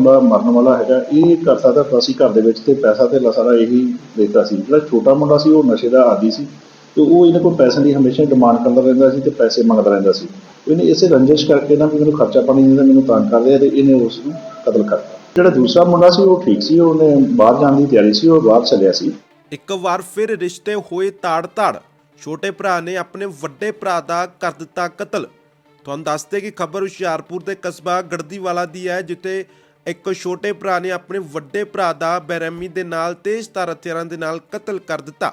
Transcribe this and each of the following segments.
ਮੁੰਡਾ ਮਰਨ ਵਾਲਾ ਹੈਗਾ, ਇਹ ਕਰ ਸਕਦਾ ਤਾਂ ਸੀ ਘਰ ਦੇ ਵਿੱਚ ਤੇ ਪੈਸਾ ਤੇ ਸਾਰਾ ਇਹੀ ਦੇਤਾ ਸੀ। ਜਿਹੜਾ ਛੋਟਾ ਮੁੰਡਾ ਸੀ, ਉਹ ਨਸ਼ੇ ਦਾ ਆਦੀ ਸੀ ਤੇ ਉਹ ਇਹਨਾਂ ਕੋਲ ਪੈਸੇ ਦੀ ਹਮੇਸ਼ਾ ਡਿਮਾਂਡ ਕਰਦਾ ਰਹਿੰਦਾ ਸੀ ਤੇ ਪੈਸੇ ਮੰਗਦਾ ਰਹਿੰਦਾ ਸੀ। ਇਹਨੇ ਇਸੇ ਰੰਜਿਸ਼ ਕਰਕੇ ਨਾ ਮੈਨੂੰ ਖਰਚਾ ਪਾਣੀ ਦਿੰਦਾ ਮੈਨੂੰ ਤੰਗ ਕਰਦੇ ਆ ਤੇ ਇਹਨੇ ਉਸ ਨੂੰ ਕਤਲ ਕਰਤਾ ਜਿਹੜਾ ਦੂਸਰਾ ਮੁੰਡਾ ਸੀ, ਉਹ ਠੀਕ ਸੀ, ਉਹਨੇ ਬਾਹਰ ਜਾਣ ਦੀ ਤਿਆਰੀ ਸੀ, ਉਹ ਬਾਹਰ ਚੱਲਿਆ ਸੀ। ਇੱਕ ਵਾਰ ਫਿਰ ਰਿਸ਼ਤੇ ਹੋਏ ਤਾੜ-ਤਾੜ। ਛੋਟੇ ਭਰਾ ਨੇ ਆਪਣੇ ਵੱਡੇ ਭਰਾ ਦਾ ਕਰ ਦਿੱਤਾ ਕਤਲ। ਤੁਹਾਨੂੰ ਦੱਸਦੇ ਕਿ ਖਬਰ ਹੁਸ਼ਿਆਰਪੁਰ ਦੇ ਕਸਬਾ ਗੜਦੀਵਾਲਾ ਦੀ ਹੈ, ਜਿੱਥੇ ਇੱਕ ਛੋਟੇ ਭਰਾ ਨੇ ਆਪਣੇ ਵੱਡੇ ਭਰਾ ਦਾ ਬੇਰਹਿਮੀ ਦੇ ਨਾਲ ਤੇਜ਼ਧਾਰ ਹਥਿਆਰਾਂ ਦੇ ਨਾਲ ਕਤਲ ਕਰ ਦਿੱਤਾ।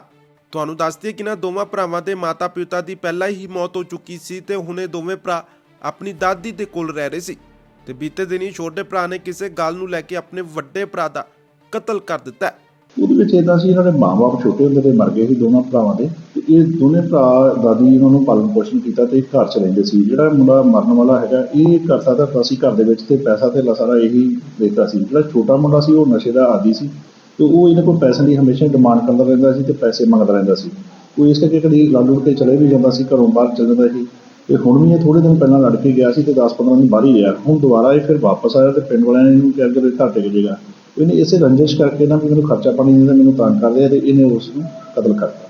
ਤੁਹਾਨੂੰ ਦੱਸਦੇ ਕਿ ਨਾ ਦੋਵਾਂ ਭਰਾਵਾਂ ਦੇ ਮਾਤਾ-ਪਿਤਾ ਦੀ ਪਹਿਲਾਂ ਹੀ ਮੌਤ ਹੋ ਚੁੱਕੀ ਸੀ ਤੇ ਹੁਣੇ ਦੋਵੇਂ ਭਰਾ ਆਪਣੀ ਦਾਦੀ ਦੇ ਕੋਲ ਰਹਿ ਰਹੇ ਸੀ। ਤੇ ਬੀਤੇ ਦਿਨੀ ਛੋਟੇ ਭਰਾ ਨੇ ਕਿਸੇ ਗੱਲ ਨੂੰ ਲੈ ਕੇ ਆਪਣੇ ਵੱਡੇ ਭਰਾ ਦਾ ਕਤਲ ਕਰ ਦਿੱਤਾ। ਉਹਦੇ ਵਿੱਚ ਇਦਾਂ ਸੀ, ਇਹਨਾਂ ਦੇ ਮਾਂ-ਬਾਪ ਛੋਟੇ ਹੁੰਦੇ ਤੇ ਮਰ ਗਏ ਸੀ ਦੋਨਾਂ ਭਰਾਵਾਂ ਦੇ, ਤੇ ਇਹ ਦੋਨੇ ਭਰਾ ਦਾਦੀ ਇਹਨਾਂ ਨੂੰ ਪਾਲਣ ਪੋਸ਼ਣ ਕੀਤਾ ਤੇ ਘਰ ਚ ਰਹਿੰਦੇ ਸੀ। ਜਿਹੜਾ ਮੁੰਡਾ ਮਰਨ ਵਾਲਾ ਹੈਗਾ, ਇਹ ਕਰ ਦਾ ਤਾਂ ਸੀ ਘਰ ਦੇ ਵਿੱਚ ਤੇ ਪੈਸਾ ਤੇ ਸਾਰਾ ਇਹੀ ਦੇਤਾ ਸੀ। ਜਿਹੜਾ ਛੋਟਾ ਮੁੰਡਾ ਸੀ, ਉਹ ਨਸ਼ੇ ਦਾ ਆਦੀ ਸੀ ਤੇ ਉਹ ਇਹਨਾਂ ਕੋਲ ਪੈਸੇ ਦੀ ਹਮੇਸ਼ਾ ਡਿਮਾਂਡ ਕਰਦਾ ਰਹਿੰਦਾ ਸੀ ਤੇ ਪੈਸੇ ਮੰਗਦਾ ਰਹਿੰਦਾ ਸੀ। ਉਹ ਇਸ ਕਰਕੇ ਕਦੀ ਲਾਲੂ ਕੇ ਚਲੇ ਵੀ ਜਾਂਦਾ ਸੀ, ਘਰੋਂ ਬਾਹਰ ਚਲ ਜਾਂਦਾ ਸੀ। ਤੇ ਹੁਣ ਵੀ ਇਹ ਥੋੜੇ ਦਿਨ ਪਹਿਲਾਂ ਲੜ ਕੇ ਗਿਆ ਸੀ ਤੇ 10-15 ਦਿਨ ਬਾਹਰ ਹੀ ਰਿਹਾ। ਹੁਣ ਦੁਬਾਰਾ ਇਹ ਫਿਰ ਵਾਪਸ ਆਇਆ ਤੇ ਪਿੰਡ ਵਾਲਿਆਂ ਨੇ ਇਹਨੂੰ ਕਿਹਾ ਕਿ ਘਰ ਟਿਕ ਜਾਏਗਾ। ਇਹਨੇ ਇਸੇ ਰੰਜਿਸ਼ ਕਰਕੇ ਨਾ ਵੀ ਮੈਨੂੰ ਖਰਚਾ ਪਾਣੀ ਦਿੰਦਾ, ਮੈਨੂੰ ਤੰਗ ਕਰਦੇ ਆ ਤੇ ਇਹਨੇ ਉਸ ਨੂੰ ਕਤਲ ਕਰਤਾ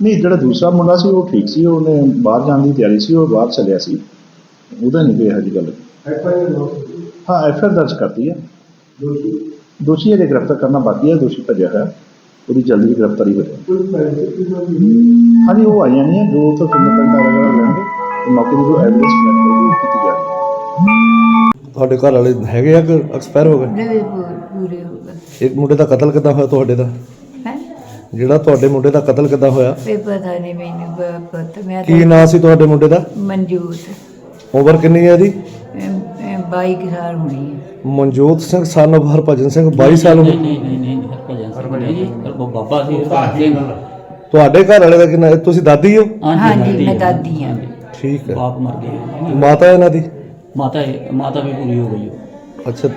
ਨਹੀਂ, ਜਿਹੜਾ ਦੂਸਰਾ ਮੁੰਡਾ ਸੀ, ਉਹ ਠੀਕ ਸੀ, ਉਹਨੇ ਬਾਹਰ ਜਾਣ ਦੀ ਤਿਆਰੀ ਸੀ, ਉਹ ਬਾਹਰ ਚੱਲਿਆ ਸੀ। ਉਹਦਾ ਨਹੀਂ ਕੋਈ ਇਹੋ ਜਿਹੀ ਗੱਲ। ਹਾਂ, ਐਫ ਆਰ ਦਰਜ ਕਰਤੀ ਹੈ। ਦੋਸ਼ੀ ਅਜੇ ਗ੍ਰਿਫਤਾਰ ਕਰਨਾ ਬਾਕੀ ਹੈ, ਦੋਸ਼ੀ ਭੱਜਿਆ ਹੈ ਉਹਦੀ ਜਲਦੀ ਗ੍ਰਿਫਤਾਰੀ ਹੋ ਜਾਏ ਹਾਂਜੀ, ਉਹ ਆਈਆਂ ਨਹੀਂ ਹੈ, ਜੋ ਤੋਂ ਫਿੰਗਰਪ੍ਰਿੰਟ ਵਗੈਰਾ ਲੈਣਗੇ ਮੌਕੇ ਦੀ ਜੋ ਐਵੀਡੈਂਸ ਤੁਹਾਡੇ ਘਰ ਵਾਲੇ ਹੈਗੇ ਆ ਕਿ ਐਕਸਪਾਇਰ ਹੋ ਗਏ? ਨਹੀਂ ਪੂ- ਪੂਰੇ ਹੋ ਗਏ। ਇੱਕ ਮੁੰਡੇ ਦਾ ਕਤਲ ਕਿੱਦਾਂ ਹੋਇਆ ਤੁਹਾਡੇ ਦਾ? ਹੈ? ਜਿਹੜਾ ਤੁਹਾਡੇ ਮੁੰਡੇ ਦਾ ਕਤਲ ਕਿੱਦਾਂ ਹੋਇਆ? ਇਹ ਪਤਾ ਨਹੀਂ ਮੈਨੂੰ ਪਤਾ ਮੈਂ ਕੀ ਨਾਂ ਸੀ ਤੁਹਾਡੇ ਮੁੰਡੇ ਦਾ? ਮਨਜੂਤ। ਉਮਰ ਕਿੰਨੀ ਹੈ ਇਹਦੀ? ਅਮ, ਅਮ, 22 ਕੁ ਸਾਲ ਹੋਣੀ ਹੈ। ਮਨਜੋਤ ਸਿੰਘ ਸਨ of ਹਰਭਜਨ ਸਿੰਘ 22 ਸਾਲ ਉਮਰ? ਨਹੀਂ ਨਹੀਂ ਨਹੀਂ ਹਰਭਜਨ ਸਿੰਘ ਨਹੀਂ ਜੀ ਉਹ ਬਾਬਾ ਸੀ ਭਾਗ ਤੁਹਾਡੇ ਘਰ ਵਾਲੇ ਦਾ ਕਿੰਨਾ ਤੁਸੀਂ ਦਾਦੀ ਹੋ? ਹਾਂਜੀ ਮੈਂ ਦਾਦੀ ਹਾਂ। ਠੀਕ ਹੈ। ਬਾਪ ਮਰ ਗਏ ਮਾਤਾ ਇਹਨਾਂ ਦੀ? ਮਾਤਾ ਮਾਤਾ ਵੀ ਪੂਰੀ ਹੋ ਗਈ ਉਹ। ਅੱਛਾ